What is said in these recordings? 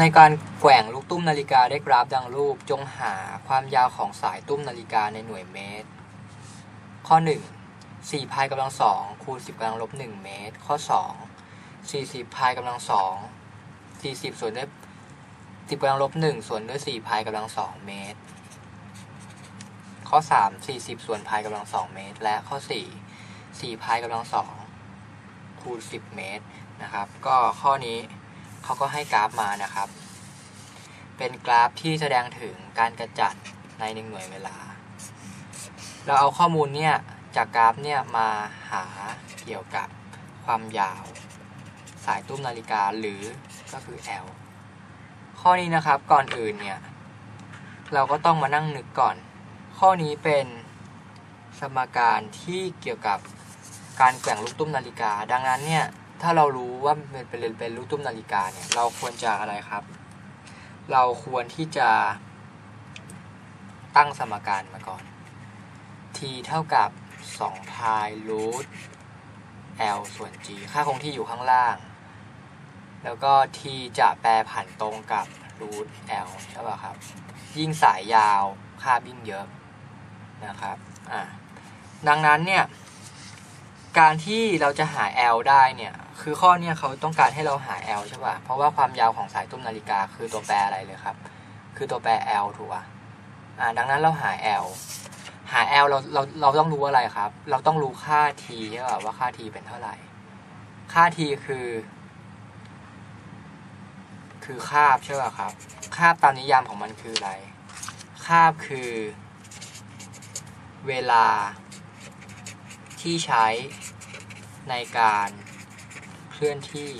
ในการแกว่งลูกตุ้มนาฬิกาได้กราฟดังรูป จงหาความยาวของสายตุ้มนาฬิกาในหน่วยเมตร ข้อ 1 4พายกำลังสองคูณ10กำลังลบ1เมตร ข้อ 2 40พายกำลังสอง40 ส่วนด้วย10กำลังลบ1ส่วนด้วย4พายกำลัง2เมตร ข้อ 3 40 ส่วนพายกำลัง2เมตร และข้อ 4 4พายกำลัง2คูณ10 เมตรนะครับ ก็ข้อนี้ เขาก็ให้กราฟมานะครับ เป็นกราฟที่แสดงถึงการกระจัดในหนึ่งหน่วยเวลา เราเอาข้อมูลเนี่ยจากกราฟเนี่ยมาหาเกี่ยวกับความยาว สายตุ้มนาฬิกาหรือก็คือ L ข้อนี้นะครับก่อนอื่นเนี่ยเราก็ต้องมานั่งนึกก่อน ข้อนี้เป็นสมการที่เกี่ยวกับการแกว่งลูกตุ้มนาฬิกา ดังนั้นเนี่ย ถ้าเรารู้ว่าเป็นเป็นเป็นลูกตุ้มนาฬิกาเนี่ย เราควรจะอะไรครับ เราควรที่จะตั้งสมการมาก่อน t เท่ากับ 2 พายรูท l ส่วน g ค่าคงที่อยู่ข้างล่าง แล้วก็ t จะแปรผันตรงกับรูท l ใช่ป่ะครับ ยิ่งสายยาวค่ายิ่งเยอะนะครับอ่าดังนั้นเนี่ย การที่เราจะหา L ได้เนี่ย คือข้อเนี่ยเขาต้องการให้เราหา L ใช่ป่ะ เพราะว่าความยาวของสายตุ้มนาฬิกาคือตัวแปรอะไรเลยครับ คือตัวแปร L ถูกป่ะอ่าดังนั้นเราหา L หา L เราเราเราต้องรู้อะไรครับ เราต้องรู้ค่า T ใช่ป่ะว่าค่า T เป็นเท่าไหร่ ค่า T คือ คือคาบใช่ป่ะครับ คาบตามนิยามของมันคืออะไร คาบคือ เวลาที่ใช้ในการ เคลื่อนที่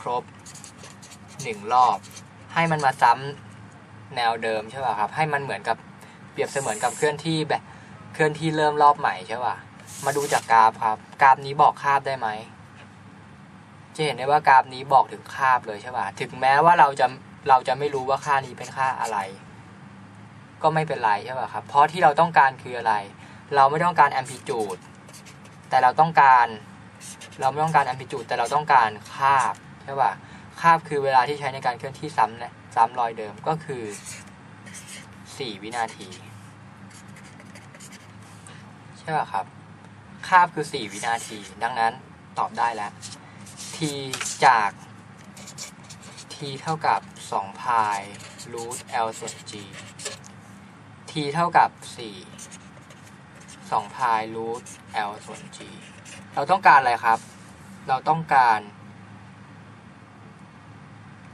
ครบหนึ่งรอบ ให้มันมาซ้ำแนวเดิมใช่ป่ะครับ ให้มันเหมือนกับเปรียบเสมือนกับเคลื่อนที่แบบเคลื่อนที่เริ่มรอบใหม่ใช่ป่ะมาดูจากกราฟครับกราฟนี้บอกคาบได้ไหมจะเห็นได้ว่ากราฟนี้บอกถึงคาบเลยใช่ป่ะถึงแม้ว่าเราจะเราจะไม่รู้ว่าค่านี้เป็นค่าอะไร ก็ไม่เป็นไรใช่ป่ะครับ เพราะที่เราต้องการคืออะไร เราไม่ต้องการแอมพลิจูด แต่เราต้องการ เราไม่ต้องการแอมพลิจูดแต่เราต้องการคาบใช่ป่ะคาบคือเวลาที่ใช้ในการเคลื่อนที่ซ้ำนะซ้ำรอยเดิมก็คือ 4 วินาทีใช่ป่ะครับคาบคือ 4 วินาที ดังนั้นตอบได้แล้ว t จาก t เท่ากับ2พาย root l ส่วน g t เท่ากับ 4 2พาย root l ส่วน g เราต้องการอะไรครับ เราต้องการ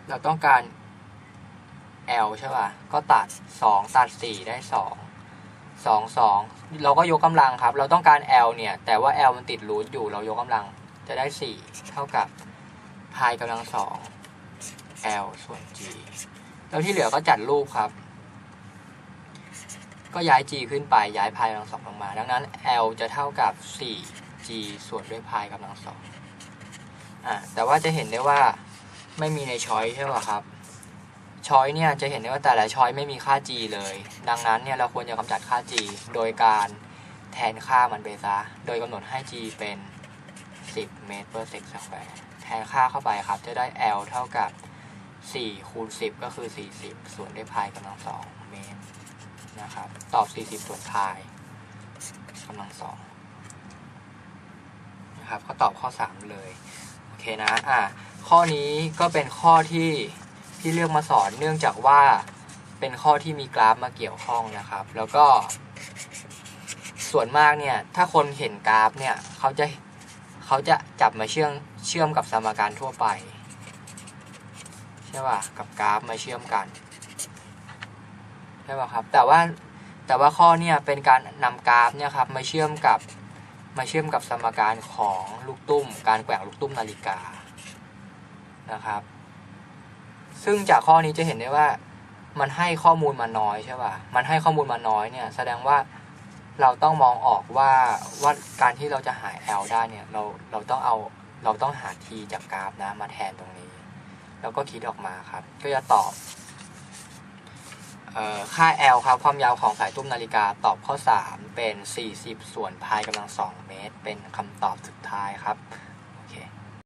เราต้องการ l ใช่ป่ะ ก็ตัด 2 ตัด 4 ได้ 2 2 2 เราก็ยกกำลังครับ เราต้องการ l เนี่ย แต่ว่า l มันติด root อยู่ เรายกกำลังจะได้ 4 เท่ากับพายกำลัง 2 l ส่วน g แล้วที่เหลือก็จัดรูปครับ ก็ย้าย g ขึ้นไปย้ายพายกำลังสองลงมา ดังนั้น l จะเท่ากับ 4g ส่วนด้วยพายกำลังสองอ่าแต่ว่าจะเห็นได้ว่าไม่มีในช้อยใช่ป่ะครับช้อยเนี่ยจะเห็นได้ว่าแต่ละช้อยไม่มีค่า g เลย ดังนั้นเนี่ยเราควรจะกำจัดค่า g โดยการแทนค่ามันไปซะ โดยกำหนดให้ g เป็น 10 เมตร per sec square แทนค่าเข้าไปครับ จะได้ L เท่ากับ 4 คูณ 10 ก็คือ 40 ส่วนด้วยพายกำลัง2เมตร นะครับ ตอบ 40 ส่วนพายกำลัง2นะครับ ก็ตอบข้อ 3 เลย โอเคนะ อะข้อนี้ก็เป็นข้อที่ที่เลือกมาสอนเนื่องจากว่าเป็นข้อที่มีกราฟมาเกี่ยวข้องนะครับ แล้วก็ส่วนมากเนี่ย ถ้าคนเห็นกราฟเนี่ย เขาจะเขาจะจับมาเชื่อมเชื่อมกับสมการทั่วไป ใช่ป่ะ กับกราฟมาเชื่อมกัน ช่ป่ะครับ แต่ว่าแต่ว่าข้อเนี่ยเป็นการนำกราฟเนี่ยครับมาเชื่อมกับมาเชื่อมกับสมการของลูกตุ้ม การแกว่งลูกตุ้มนาฬิกานะครับ ซึ่งจากข้อนี้จะเห็นได้ว่ามันให้ข้อมูลมาน้อยใช่ป่ะ มันให้ข้อมูลมาน้อยเนี่ย แสดงว่าเราต้องมองออกว่าว่าการที่เราจะหา L ได้เนี่ยเราเราต้องเอาเราต้องหา T จากกราฟนะมาแทนตรงนี้ แล้วก็คิดออกมาครับ ก็จะตอบ ค่า L ครับ ความยาวของสายตุ้มนาฬิกาตอบข้อ 3 เป็น 40 ส่วนพายกำลัง 2 เมตร เป็นคำตอบสุดท้ายครับ